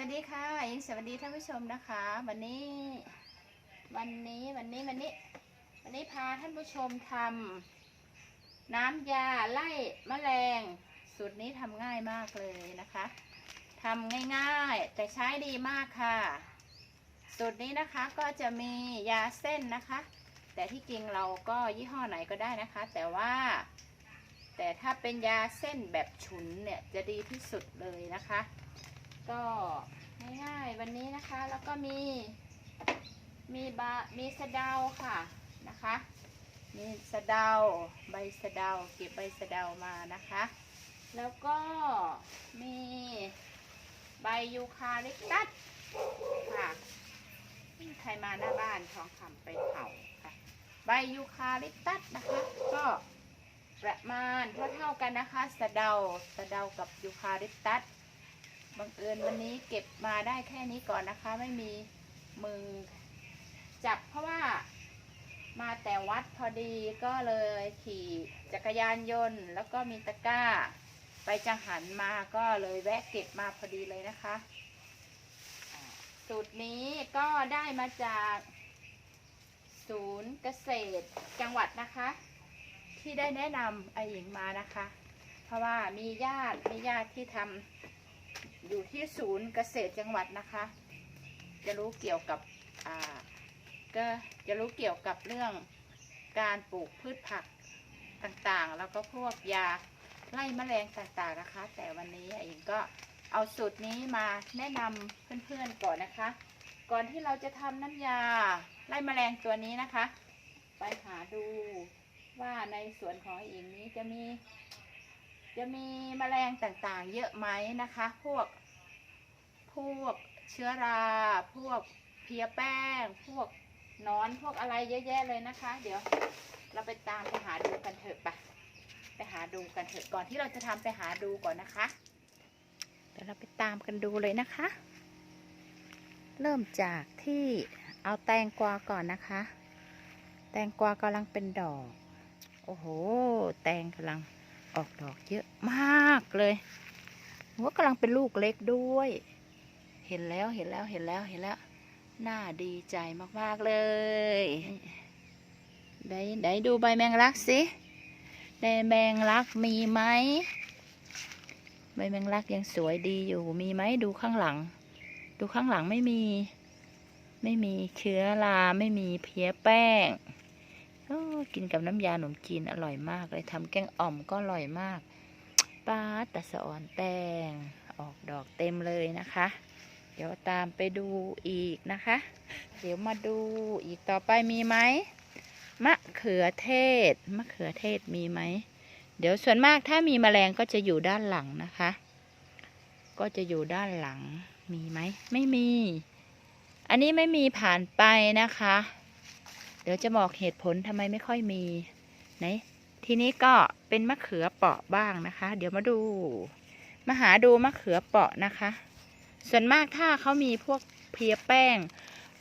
วัสดีค่ะยิงสวัสดีท่านผู้ชมนะคะ วันนี้ วันนี้วันนี้วันนี้ วันนี้พาท่านผู้ชมทำน้ำยาไล่แมลงสูตรนี้ทำง่ายมากเลยนะคะทำง่ายๆ แต่ใช้ดีมากค่ะ สูตรนี้นะคะก็จะมียาเส้นนะคะ แต่ที่จริงเราก็ยี่ห้อไหนก็ได้นะคะ แต่ว่า แต่ถ้าเป็นยาเส้นแบบฉุนเนี่ยจะดีที่สุดเลยนะคะ ก็ง่ายๆวันนี้นะคะ แล้วก็มีมีบะมีสะเดาค่ะนะคะ มีสะเดาใบสะเดาเก็บใบสะเดามานะคะ แล้วก็มีใบยูคาลิปตัสค่ะใครมาหน้าบ้านทองคำไปเผาค่ะ ใบยูคาลิปตัสนะคะ ก็ประมาณเท่าๆกันนะคะ สะเดาสะเดากับยูคาลิปตัส บังเอิญวันนี้เก็บมาได้แค่นี้ก่อนนะคะ ไม่มีมือจับเพราะว่ามาแต่วัดพอดีก็เลยขี่จักรยานยนต์ แล้วก็มีตะกร้า ไปจังหันมาก็เลยแวะเก็บมาพอดีเลยนะคะสูตรนี้ก็ได้มาจากศูนย์เกษตรจังหวัดนะคะ ที่ได้แนะนำไอหญิงมานะคะ เพราะว่ามีญาติมีญาติที่ทำ อยู่ที่ศูนย์เกษตรจังหวัดนะคะ จะรู้เกี่ยวกับอ่าก็จะรู้เกี่ยวกับเรื่องการปลูกพืชผักต่างๆ แล้วก็พวกยาไล่แมลงต่างๆนะคะ แต่วันนี้เองก็เอาสูตรนี้มาแนะนำเพื่อนๆก่อนนะคะ ก่อนที่เราจะทำน้ำยาไล่แมลงตัวนี้นะคะ ไปหาดูว่าในสวนของอิงนี้จะมี จะมีแมลงต่างๆ เยอะไหมนะคะ พวก พวกเชื้อรา พวกเพียแป้ง พวกนอน พวกอะไรเยอะแยะเลยนะคะ เดี๋ยวเราไปตามไปหาดูกันเถอะปะไปหาดูกันเถอะก่อนที่เราจะทำไปหาดูก่อนนะคะ เดี๋ยวเราไปตามกันดูเลยนะคะ เริ่มจากที่เอาแตงกวาก่อนนะคะ แตงกวากำลังเป็นดอก โอ้โห แตงกำลัง ออกดอกเยอะมากเลยว่ากำลังเป็นลูกเล็กด้วย เห็นแล้วเห็นแล้วเห็นแล้วเห็นแล้ว น่าดีใจมากๆเลยไหนไหนดูใบแมงลักสิใบแมงลักมีไหมใบแมงลักยังสวยดีอยู่มีไหมดูข้างหลัง ดูข้างหลังไม่มี ไม่มีเชื้อราไม่มีเพี้ยแป้ง กินกับน้ำยาขนมจีนอร่อยมากเลยทำแกงอ่อมก็อร่อยมากปลาตะสะอ่อนแตงออกดอกเต็มเลยนะคะ เดี๋ยวตามไปดูอีกนะคะ เดี๋ยวมาดูอีกต่อไปมีไหมมะเขือเทศ มะเขือเทศมีไหม เดี๋ยวส่วนมากถ้ามีแมลงก็จะอยู่ด้านหลังนะคะ ก็จะอยู่ด้านหลังมีไหม ไม่มี อันนี้ไม่มีผ่านไปนะคะ ดี๋ยวจะบอกเหตุผลทำไมไม่ค่อยมีไหนทีนี้ก็เป็นมะเขือเปราะบ้างนะคะ เดี๋ยวมาดู มาหาดูมะเขือเปราะนะคะ ส่วนมากถ้าเขามีพวกเพียแป้ง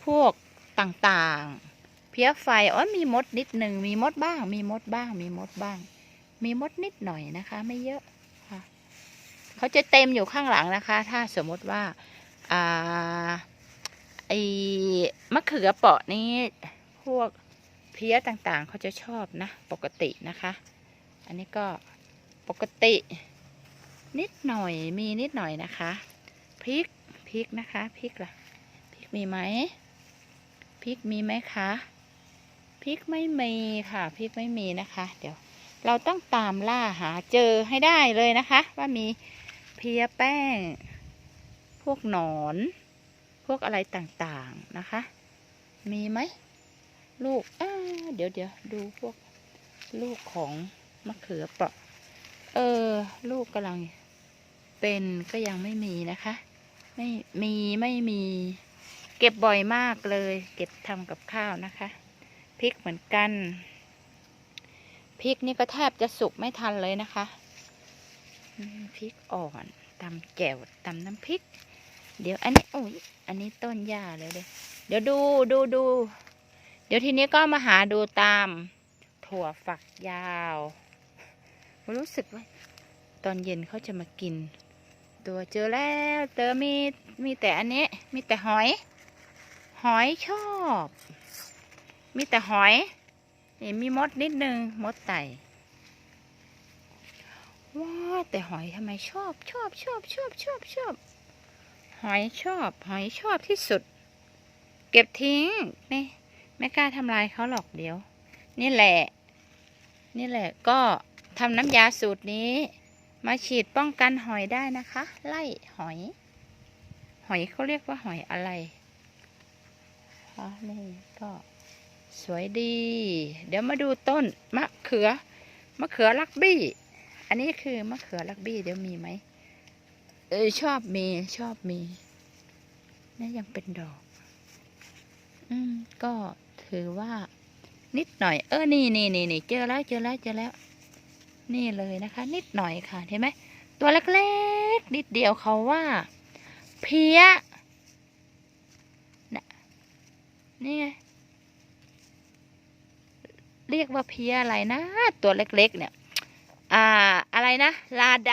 พวกต่างๆ เพียไฟอ๋อมีมดนิดหนึ่งมีมดบ้าง มีมดบ้าง มีมดบ้าง มีมดนิดหน่อยนะคะ ไม่เยอะค่ะเขาจะเต็มอยู่ข้างหลังนะคะ ถ้าสมมติว่าอ่าไอมะเขือเปราะนี้ พวกเพี้ยต่างๆ เขาจะชอบนะ ปกตินะคะ อันนี้ก็ปกติ นิดหน่อยมีนิดหน่อยนะคะพริกพริกนะคะพริกล่ะพริกมีไหมพริกมีไหมคะพริกไม่มีค่ะพริกไม่มีนะคะ เดี๋ยวเราต้องตามล่าหาเจอให้ได้เลยนะคะ ว่ามีเพียแป้ง พวกหนอน พวกอะไรต่างๆนะคะ มีไหม ลูกอ่าเดี๋ยวเดี๋ยวดูพวกลูกของมะเขือเปราะ เออ ลูกกำลังเป็นก็ยังไม่มีนะคะ ไม่มีไม่มี เก็บบ่อยมากเลย เก็บทำกับข้าวนะคะพริกเหมือนกันพริกนี่ก็แทบจะสุกไม่ทันเลยนะคะพริกอ่อนตำแจ่วตำน้ำพริก เดี๋ยวอันนี้โอ้ยอันนี้ต้นหญ้าเลยเดี๋ยวเดี๋ยวดูดูดู เดี๋ยวทีนี้ก็มาหาดูตาม ถั่วฝักยาวรู้สึกว่า ตอนเย็นเขาจะมากิน ตัวเจอแล้วเจอมีมีแต่อันนี้ มีแต่หอย หอยชอบ มีแต่หอยนี่มีมดนิดนึงมดไต่ว้าแต่หอยทำไมชอบชอบชอบชอบชอบชอบหอยชอบ หอยชอบที่สุด เก็บทิ้งนี่ ไม่กล้าทำลายเขาหรอกเดี๋ยว นี่แหละ นี่แหละก็ทำน้ำยาสูตรนี้ มาฉีดป้องกันหอยได้นะคะ ไล่หอย หอยเขาเรียกว่าหอยอะไรอ๋อนี่ก็สวยดี เดี๋ยวมาดูต้นมะเขือ มะเขือลักบี้ อันนี้คือมะเขือลักบี้ เดี๋ยวมีไหมเออชอบมีชอบมีนี่ยังเป็นดอก อืม ก็ ถือว่านิดหน่อย เออ นี่นี่นี่นี่เจอแล้วเจอแล้วเจอแล้ว นี่เลยนะคะ นิดหน่อยค่ะ เห็นไหม ตัวเล็กๆนิดเดียวเขาว่า เพี้ยน่ะนี่ไง เรียกว่าเพี้ยอะไรนะ ตัวเล็กๆเนี่ย อ่า อะไรนะ ลาด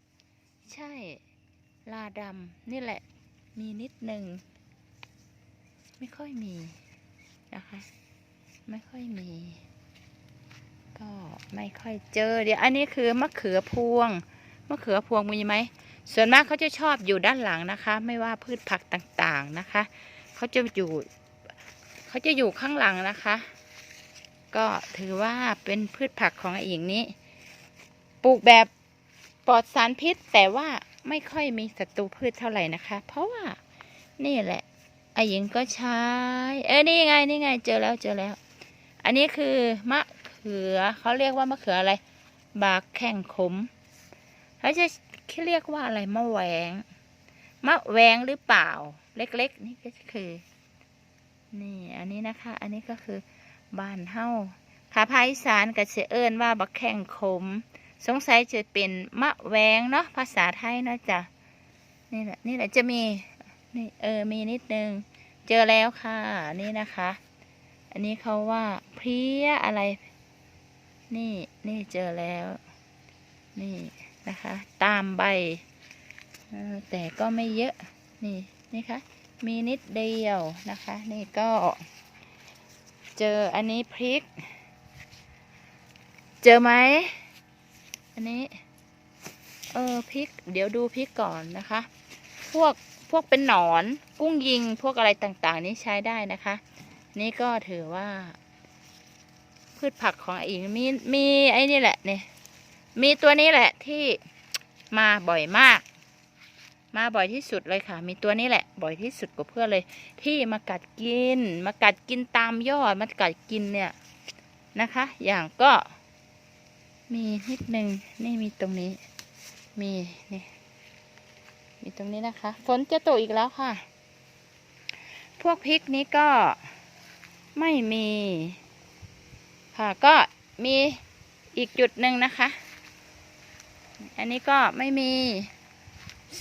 ำ ใช่ ลาดำ นี่แหละ มีนิดหนึ่ง ไม่ค่อยมี นะคะ ไม่ค่อยมี ก็ไม่ค่อยเจอ เดี๋ยวอันนี้คือมะเขือพวง มะเขือพวงมีไหม ส่วนมากเขาจะชอบอยู่ด้านหลังนะคะ ไม่ว่าพืชผักต่างๆนะคะ เขาจะอยู่ เขาจะอยู่ข้างหลังนะคะ ก็ถือว่าเป็นพืชผักของไอ้หญิงนี้ ปลูกแบบปลอดสารพิษแต่ว่าไม่ค่อยมีศัตรูพืชเท่าไหร่นะคะ เพราะว่านี่แหละ ไอ้หญิงก็ใช้ เอ้ยนี่ไงนี่ไง เจอแล้วเจอแล้ว อันนี้คือมะเขือเขาเรียกว่ามะเขืออะไร บากแข่งขมเขาจะเรียกว่าอะไรมะแหวงมะแหวงหรือเปล่า เล็กๆ นี่ก็คือ นี่ อันนี้นะคะ อันนี้ก็คือบ้านเฮาขาภาคอีสานก็จะเอิ้นว่าบักแข่งขม สงสัยจะเป็นมะแหวงเนาะภาษาไทยเนาะจ้ะนี่แหละนี่แหละจะมี นี่เออมีนิดนึง เจอแล้วค่ะ นี่นะคะ อันนี้เขาว่าเพี้ยอะไร นี่นี่เจอแล้ว นี่นะคะ ตามใบแต่ก็ไม่เยอะนี่นี่คะมีนิดเดียวนะคะ นี่ก็ เจออันนี้พริก เจอไหมอันนี้ เออพริก เดี๋ยวดูพริกก่อนนะคะ พวก พวกเป็นหนอน กุ้งยิงพวกอะไรต่างๆ นี้ใช้ได้นะคะ นี่ก็ถือว่า พืชผักของอีกมีมีไอ้นี่แหละเนี่ยมีตัวนี้แหละที่มาบ่อยมาก มาบ่อยที่สุดเลยค่ะ มีตัวนี้แหละ บ่อยที่สุดกว่าเพื่อนเลย ที่มากัดกิน มากัดกินตามยอดมากัดกินเนี่ยนะคะ อย่างก็มีนิดนึงนี่มีตรงนี้ มีนี่ มีตรงนี้นะคะ ฝนจะตกอีกแล้วค่ะ พวกพริกนี้ก็ไม่มี ค่ะก็มีอีกจุดหนึ่งนะคะ อันนี้ก็ไม่มี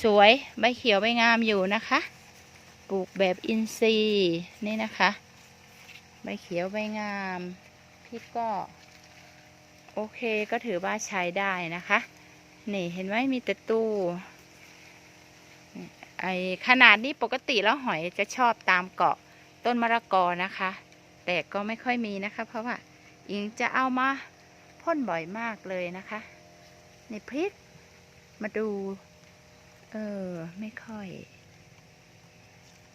สวยใบเขียวใบงามอยู่นะคะ ปลูกแบบอินทรีย์นี่นะคะ ใบเขียวใบงามพริกก็ โอเคก็ถือว่าใช้ได้นะคะ นี่เห็นไหมมีแต่ตู้ ไอขนาดนี้ปกติแล้วหอยจะชอบตามเกาะต้นมะละกอนะคะ แต่ก็ไม่ค่อยมีนะคะ เพราะว่าอิงจะเอามาพ่นบ่อยมากเลยนะคะในพริกมาดู เออ ไม่ค่อย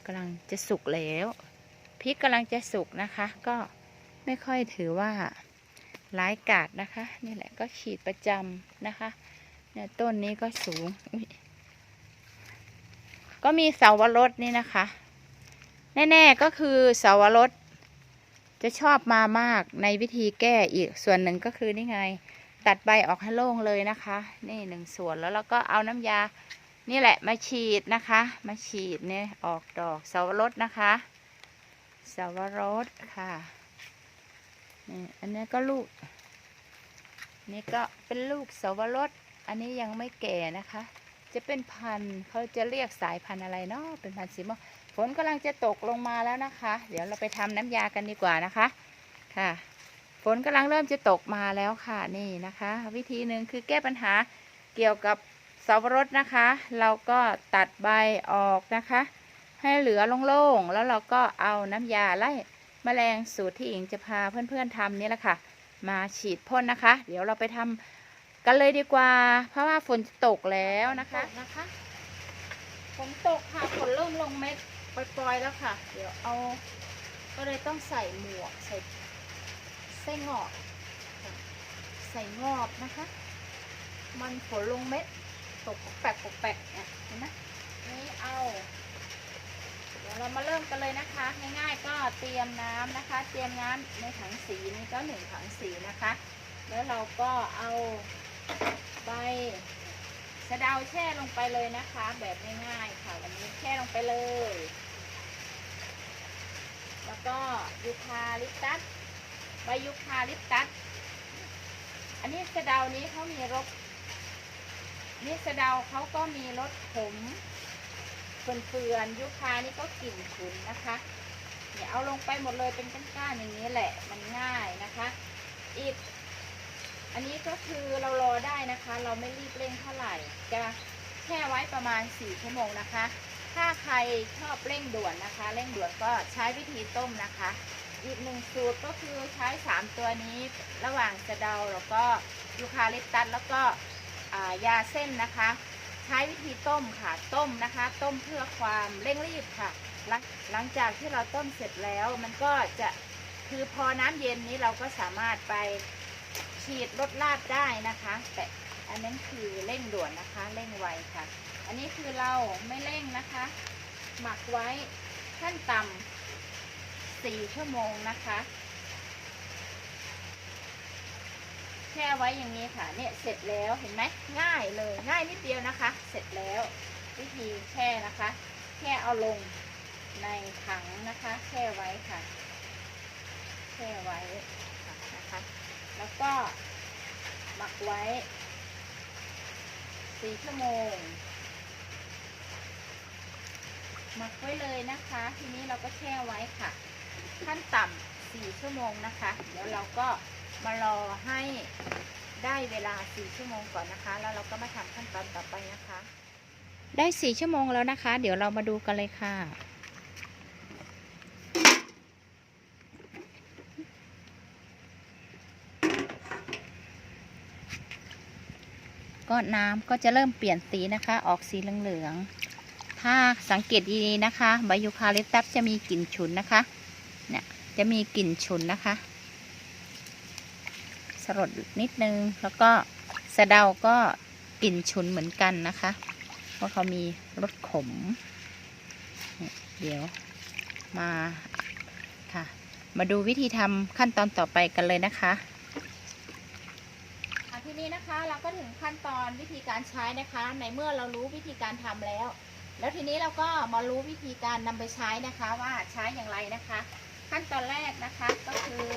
กำลังจะสุกแล้วพริกกำลังจะสุกนะคะ ก็ไม่ค่อยถือว่าร้ายกาดนะคะ นี่แหละก็ฉีดประจำนะคะเนี่ยต้นนี้ก็สูงอุ๊ย ก็มีเสาวรสนี่นะคะ แน่ ๆ ก็คือเสาวรสจะชอบมามากในวิธีแก้อีกส่วนหนึ่งก็คือนี่ไง ตัดใบออกให้โล่งเลยนะคะ นี่หนึ่งส่วนแล้วเราก็เอาน้ำยา นี่แหละมาฉีดนะคะ มาฉีดเนี่ยออกดอกเสาวรสนะคะเสาวรสค่ะนี่อันนี้ก็ลูก นี่ก็เป็นลูกเสาวรสอันนี้ยังไม่แก่นะคะ จะเป็นพันธุ์เขาจะเรียกสายพันธุ์อะไรเนาะเป็นพันธุ์สีม่วงฝนกำลังจะตกลงมาแล้วนะคะ เดี๋ยวเราไปทำน้ำยากันดีกว่านะคะค่ะ ฝนกำลังเริ่มจะตกมาแล้วค่ะนี่นะคะ วิธีหนึ่งคือแก้ปัญหาเกี่ยวกับเสับปะรดนะคะ เราก็ตัดใบออกนะคะ ให้เหลือโล่งๆแล้วเราก็เอาน้ำยาไล่แมลงสูตรที่อิงจะพาเพื่อนๆทำนี่แหละค่ะ มาฉีดพ่นนะคะ เดี๋ยวเราไปทำ กันเลยดีกว่า เพราะว่าฝนตกแล้วนะคะนะคะฝนตกค่ะฝนเริ่มลงเม็ดปล่อยๆแล้วค่ะ เดี๋ยวเอา ก็เลยต้องใส่หมวกใส่ไส้งอกค่ะใส่งอบนะคะ มันฝนลงเม็ดตกแปกปกแปกเนี่ยเห็นไหมนี่เอา เดี๋ยวเรามาเริ่มกันเลยนะคะ ง่ายๆก็เตรียมน้ำนะคะ เตรียมน้ำในถังสีนี่ก็หนึ่งถังสีนะคะ แล้วเราก็เอา ใบสะเดาแช่ลงไปเลยนะคะ แบบง่ายๆค่ะวันนี้แช่ลงไปเลย แล้วก็ยูคาลิปตัสใบยูคาลิปตัสอันนี้สะเดานี้เขามีรสนี่สะเดาเขาก็มีรสขมเฟื่อนๆยูคานี่ก็กลิ่นฉุนนะคะเนี่ยเอาลงไปหมดเลยเป็นก้านๆอย่างนี้แหละมันง่ายนะคะ อีก อันนี้ก็คือเรารอได้นะคะ เราไม่รีบเร่งเท่าไหร่จะแช่ไว้ประมาณ 4 ชั่วโมงนะคะ ถ้าใครชอบเร่งด่วนนะคะ เร่งด่วนก็ใช้วิธีต้มนะคะ อีกหนึ่งสูตรก็คือใช้ 3 ตัวนี้ระหว่างสะเดาแล้วก็ยูคาลิปตัสแล้วก็ยาเส้นนะคะ ใช้วิธีต้มค่ะต้มนะคะ ต้มเพื่อความเร่งรีบค่ะ หลังหลังจากที่เราต้มเสร็จแล้วมันก็จะคือพอน้ำเย็นนี้เราก็สามารถไป ฉีดลดลาดได้นะคะ แต่อันนั้นคือเร่งด่วนนะคะ เร่งไวค่ะ อันนี้คือเราไม่เร่งนะคะ หมักไว้ขั้นต่ำสี่ชั่วโมงนะคะแช่ไว้อย่างนี้ค่ะ เนี่ยเสร็จแล้วเห็นไหมง่ายเลยง่ายนิดเดียวนะคะ เสร็จแล้ววิธีแช่นะคะแค่เอาลงในถังนะคะแช่ไว้ค่ะแช่ไว้ แล้วก็หมักไว้สี่ชั่วโมง หมักไว้เลยนะคะ ทีนี้เราก็แช่ไว้ค่ะ ขั้นต่ำสี่ชั่วโมงนะคะ เดี๋ยวเราก็มารอให้ได้เวลาสี่ชั่วโมงก่อนนะคะ แล้วเราก็มาทำขั้นตอนต่อไปนะคะ ได้สี่ชั่วโมงแล้วนะคะ เดี๋ยวเรามาดูกันเลยค่ะ ก็น้ำก็จะเริ่มเปลี่ยนสีนะคะ ออกสีเหลืองๆถ้าสังเกตดีๆนะคะ ใบยูคาลิปตัสจะมีกลิ่นฉุนนะคะเนี่ยจะมีกลิ่นฉุนนะคะ สลดนิดนึงแล้วก็สะเดาก็กลิ่นฉุนเหมือนกันนะคะเพราะเขามีรสขม เดี๋ยวมาค่ะ มาดูวิธีทำขั้นตอนต่อไปกันเลยนะคะ เราก็ถึงขั้นตอนวิธีการใช้นะคะ ในเมื่อเรารู้วิธีการทำแล้ว แล้วทีนี้เราก็มารู้วิธีการนำไปใช้นะคะว่าใช้อย่างไรนะคะ ขั้นตอนแรกนะคะก็คือ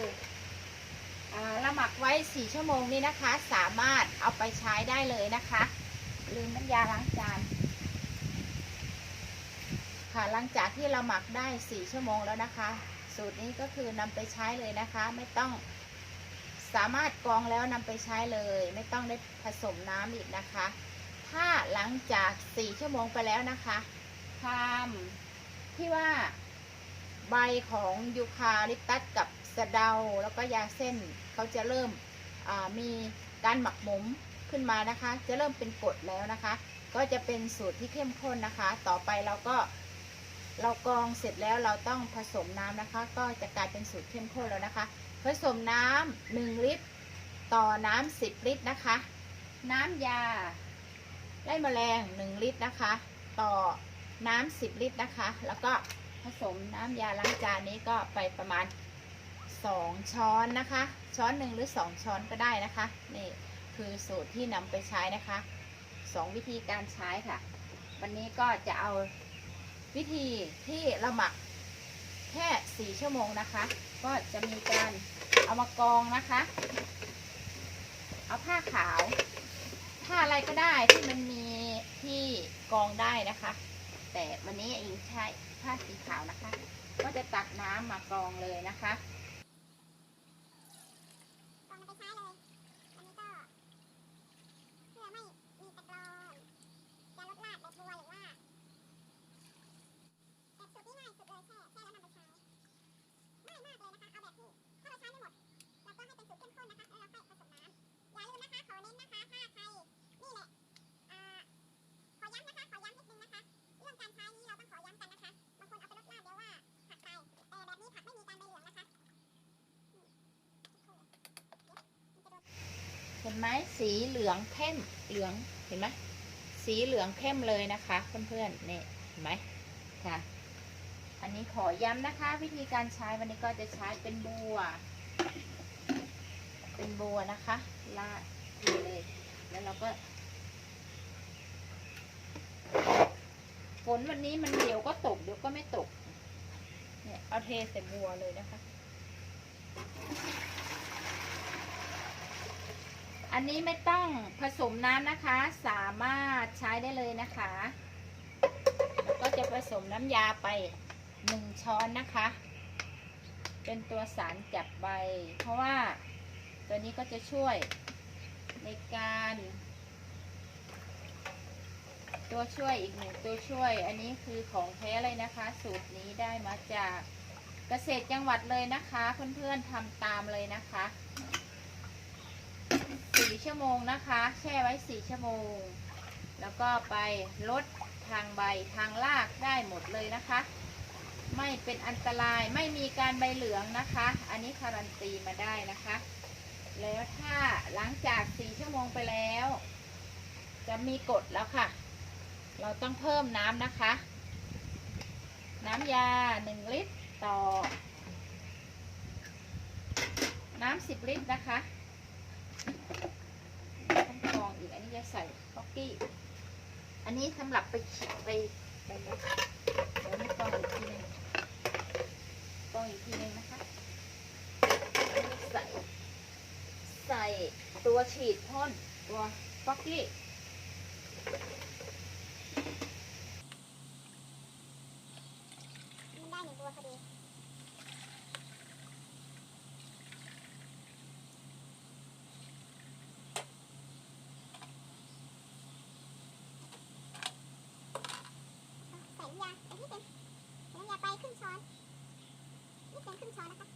อ่าเราหมักไว้ 4 ชั่วโมงนี้นะคะ สามารถเอาไปใช้ได้เลยนะคะ ลืมน้ำยาล้างจานค่ะหลังจากที่เราหมักได้ 4 ชั่วโมงแล้วนะคะ สูตรนี้ก็คือนำไปใช้เลยนะคะ ไม่ต้อง สามารถกรองแล้วนำไปใช้เลย ไม่ต้องได้ผสมน้ำอีกนะคะ ถ้าหลังจาก4ชั่วโมงไปแล้วนะคะความที่ว่าใบของยูคาลิปตัสกับสะเดาแล้วก็ยาเส้นเขาจะเริ่มมีการหมักหมมขึ้นมานะคะ จะเริ่มเป็นกรดแล้วนะคะ ก็จะเป็นสูตรที่เข้มข้นนะคะ ต่อไปเราก็เรากรองเสร็จแล้วเราต้องผสมน้ำนะคะ ก็จะกลายเป็นสูตรเข้มข้นแล้วนะคะ ผสมน้ำหนึ่งลิตร ต่อน้ำสิบลิตรนะคะ น้ำยาไล่แมลงหนึ่งลิตรนะคะ ต่อน้ำสิบลิตรนะคะ แล้วก็ผสมน้ำยาล้างจานนี้ก็ไปประมาณสองช้อนนะคะ ช้อนหนึ่งหรือสองช้อนก็ได้นะคะ นี่คือสูตรที่นำไปใช้นะคะสองวิธีการใช้ค่ะ วันนี้ก็จะเอาวิธีที่เราหมัก แค่สี่ชั่วโมงนะคะ ก็จะมีการเอามากองนะคะ เอาผ้าขาว ผ้าอะไรก็ได้ที่มันมีที่กองได้นะคะ แต่วันนี้อิงใช้ผ้าสีขาวนะคะ ก็จะตักน้ำมากองเลยนะคะ ก่อนนำไปใช้เลย อันนี้ก็เพื่อไม่มีตะกรอน อย่าลืมนะคะ ขอเน้นนะคะ ถ้าใคร นี่แหละอ่าขอย้ำนะคะ ขอย้ำนิดนึงนะคะ เรื่องการใช้นี้เราต้องขอย้ำกันนะคะ บางคนเอาไปลดลาบเดี๋ยวว่าผักตายแต่แบบนี้ผักไม่มีการใบเหลืองนะคะอืมมันจะโดน เห็นไหมสีเหลืองเข้มเหลืองเห็นไหมสีเหลืองเข้มเลยนะคะ เพื่อนๆนี่เห็นไหมค่ะ อันนี้ขอย้ำนะคะ วิธีการใช้วันนี้ก็จะใช้เป็นบัว เป็นบัวนะคะลาดทีเลยแล้วเราก็ฝนวันนี้มันเดี๋ยวก็ตกเดี๋ยวก็ไม่ตก เนี่ยเอาเทใส่บัวเลยนะคะ อันนี้ไม่ต้องผสมน้ำนะคะ สามารถใช้ได้เลยนะคะ แล้วก็จะผสมน้ำยาไปหนึ่งช้อนนะคะ เป็นตัวสารจับใบ เพราะว่าตัวนี้ก็จะช่วยในการ ตัวช่วยอีกหนึ่งตัวช่วย อันนี้คือของแท้เลยนะคะ สูตรนี้ได้มาจากเกษตรจังหวัดเลยนะคะ เพื่อนๆทำตามเลยนะคะ สี่ชั่วโมงนะคะ แช่ไว้สี่ชั่วโมง แล้วก็ไปลดทางใบทางรากได้หมดเลยนะคะ ไม่เป็นอันตรายไม่มีการใบเหลืองนะคะ อันนี้การันตีมาได้นะคะ แล้วถ้าหลังจากสี่ชั่วโมงไปแล้ว จะมีกฎแล้วค่ะ เราต้องเพิ่มน้ำนะคะ น้ำยาหนึ่งลิตรต่อ น้ำสิบลิตรนะคะ จะใส่ป๊อกกี้ อันนี้สำหรับไปฉีดไปไปลดเดี๋ยวนี้กรองอีกทีนึงกรองอีกทีนึงนะคะ ใส่ ใส่ตัวฉีดพ่นตัวป๊อกกี้ มันได้หนึ่งตัวพอดี ใส่น้ำยาอันนี้เป็นใส่น้ำยา ไปครึ่งช้อน นี่เป็นครึ่งช้อนนะคะ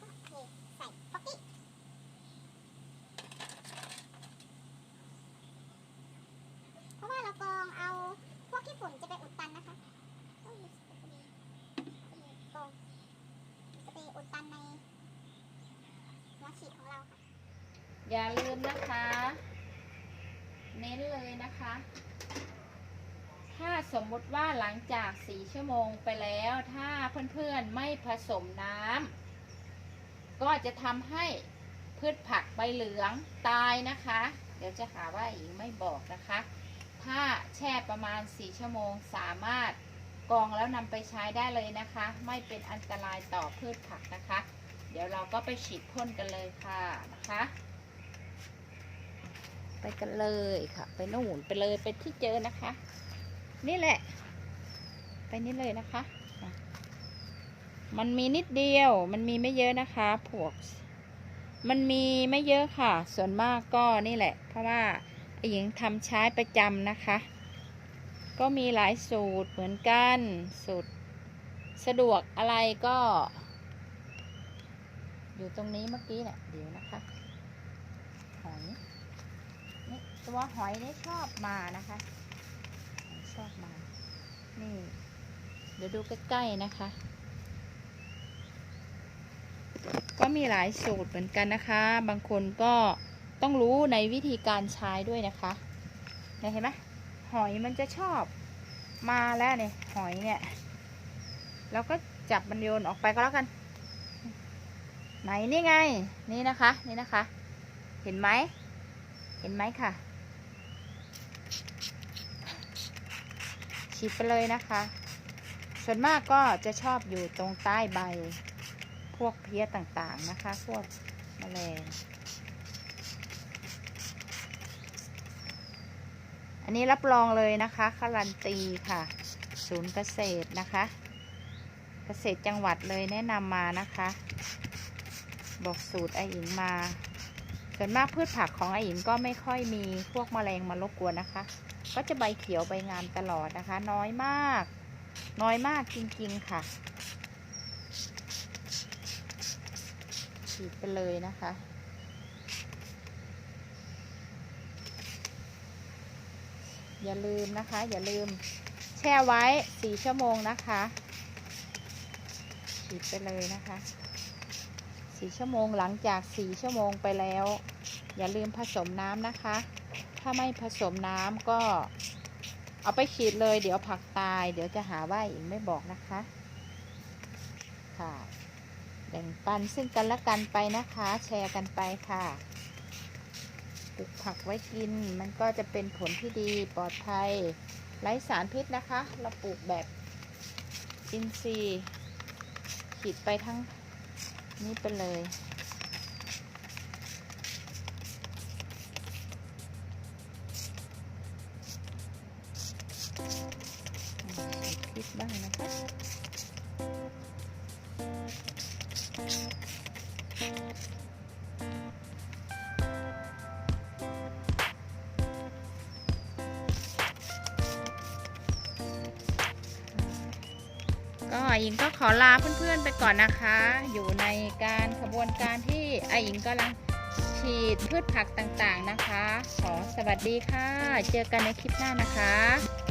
โอเคใส่ป๊อกกี้เพราะว่าเรากรองเอาพวกขี้ฝุ่นจะไปอุดตันนะคะโอ้ยสเปรย์กรองสเปรย์อุดตันในหัวฉีดของเราค่ะ อย่าลืมนะคะ เน้นเลยนะคะ ถ้าสมมติว่าหลังจากสี่ชั่วโมงไปแล้ว ถ้าเพื่อนๆไม่ผสมน้ำก็จะทำให้พืชผักใบเหลืองตายนะคะ เดี๋ยวจะหาว่าอีกไม่บอกนะคะ ถ้าแช่ประมาณ4ชั่วโมงสามารถกองแล้วนำไปใช้ได้เลยนะคะ ไม่เป็นอันตรายต่อพืชผักนะคะ เดี๋ยวเราก็ไปฉีดพ่นกันเลยค่ะนะคะ ไปกันเลยค่ะ ไปนู่นไปเลยไปที่เจอนะคะ นี่แหละ ไปนี่เลยนะคะ มันมีนิดเดียว มันมีไม่เยอะนะคะพวก มันมีไม่เยอะค่ะ ส่วนมากก็นี่แหละ เพราะว่าไอหญิงทำใช้ประจำนะคะ ก็มีหลายสูตรเหมือนกัน สูตรสะดวกอะไรก็ อยู่ตรงนี้เมื่อกี้เนี่ยเดี๋ยวนะคะ หอยนี่ตัวหอยนี่ชอบมานะคะ อบมา นี่ เดี๋ยวดูใกล้ๆนะคะ ก็มีหลายสูตรเหมือนกันนะคะ บางคนก็ต้องรู้ในวิธีการใช้ด้วยนะคะเนี่ยเห็นไหมหอยมันจะชอบมาแล้วเนี่ยหอยเนี่ยเราก็จับมันโยนออกไปก็แล้วกัน ไหนนี่ไง นี่นะคะ นี่นะคะ เห็นไหม เห็นไหมค่ะ ฉีดไปเลยนะคะ ส่วนมากก็จะชอบอยู่ตรงใต้ใบ พวกเพี้ยต่างๆนะคะ พวกแมลง อันนี้รับรองเลยนะคะการันตีค่ะ ศูนย์เกษตรนะคะ เกษตรจังหวัดเลยแนะนำมานะคะ บอกสูตรไอหญิงมา ส่วนมากพืชผักของไอหญิงก็ไม่ค่อยมีพวกแมลงมารบกวนนะคะ ก็จะใบเขียวใบงามตลอดนะคะ น้อยมาก น้อยมากจริงๆค่ะฉีดไปเลยนะคะ อย่าลืมนะคะ อย่าลืมแช่ไว้4ชั่วโมงนะคะฉีดไปเลยนะคะ4ชั่วโมงหลังจาก4ชั่วโมงไปแล้ว อย่าลืมผสมน้ำนะคะ ถ้าไม่ผสมน้ำก็เอาไปฉีดเลย เดี๋ยวผักตาย เดี๋ยวจะหาว่าอีกไม่บอกนะคะ ค่ะแบ่งปันซึ่งกันและกันไปนะคะ แชร์กันไปค่ะปลูกผักไว้กิน มันก็จะเป็นผลที่ดีปลอดภัยไร้สารพิษนะคะ เราปลูกแบบอินทรีย์ฉีดไปทั้งนี้ไปเลย ก็อิงก็ขอลาเพื่อนๆไปก่อนนะคะ อยู่ในการขบวนการที่อาอิงกำลังฉีดพืชผักต่างๆนะคะ ขอสวัสดีค่ะ เจอกันในคลิปหน้านะคะ